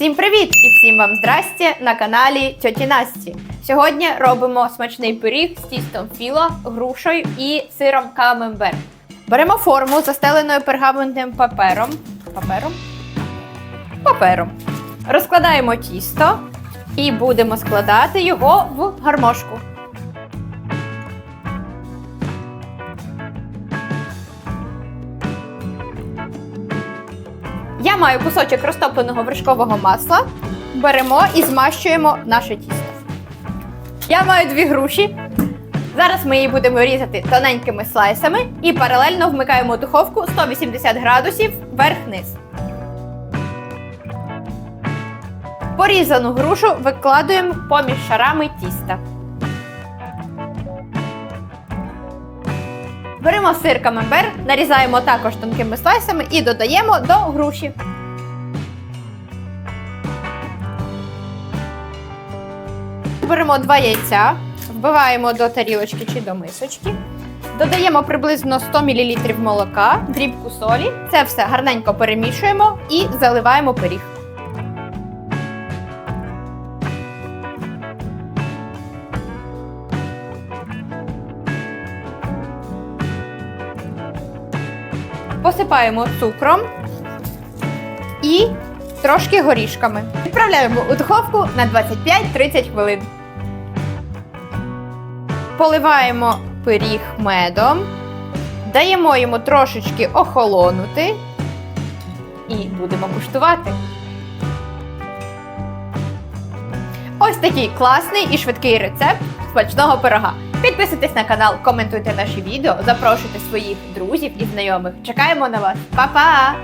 Всім привіт і всім вам здрасте на каналі Тьоті Насті. Сьогодні робимо смачний пиріг з тістом філа, грушею і сиром камембер. Беремо форму, застеленою пергаментним папером. Папером? Папером. Розкладаємо тісто і будемо складати його в гармошку. Я маю кусочок розтопленого вершкового масла. Беремо і змащуємо наше тісто. Я маю дві груші. Зараз ми її будемо різати тоненькими слайсами і паралельно вмикаємо духовку 180 градусів вверх-вниз. Порізану грушу викладуємо поміж шарами тіста. Беремо сир камембер, нарізаємо також тонкими слайсами і додаємо до груші. Беремо два яйця, вбиваємо до тарілочки чи до мисочки. Додаємо приблизно 100 мл молока, дрібку солі. Це все гарненько перемішуємо і заливаємо пиріг. Посипаємо цукром і трошки горішками. Відправляємо у духовку на 25-30 хвилин. Поливаємо пиріг медом, даємо йому трошечки охолонути і будемо куштувати. Ось такий класний і швидкий рецепт смачного пирога. Підписуйтесь на канал, коментуйте наші відео, запрошуйте своїх друзів і знайомих. Чекаємо на вас. Па-па!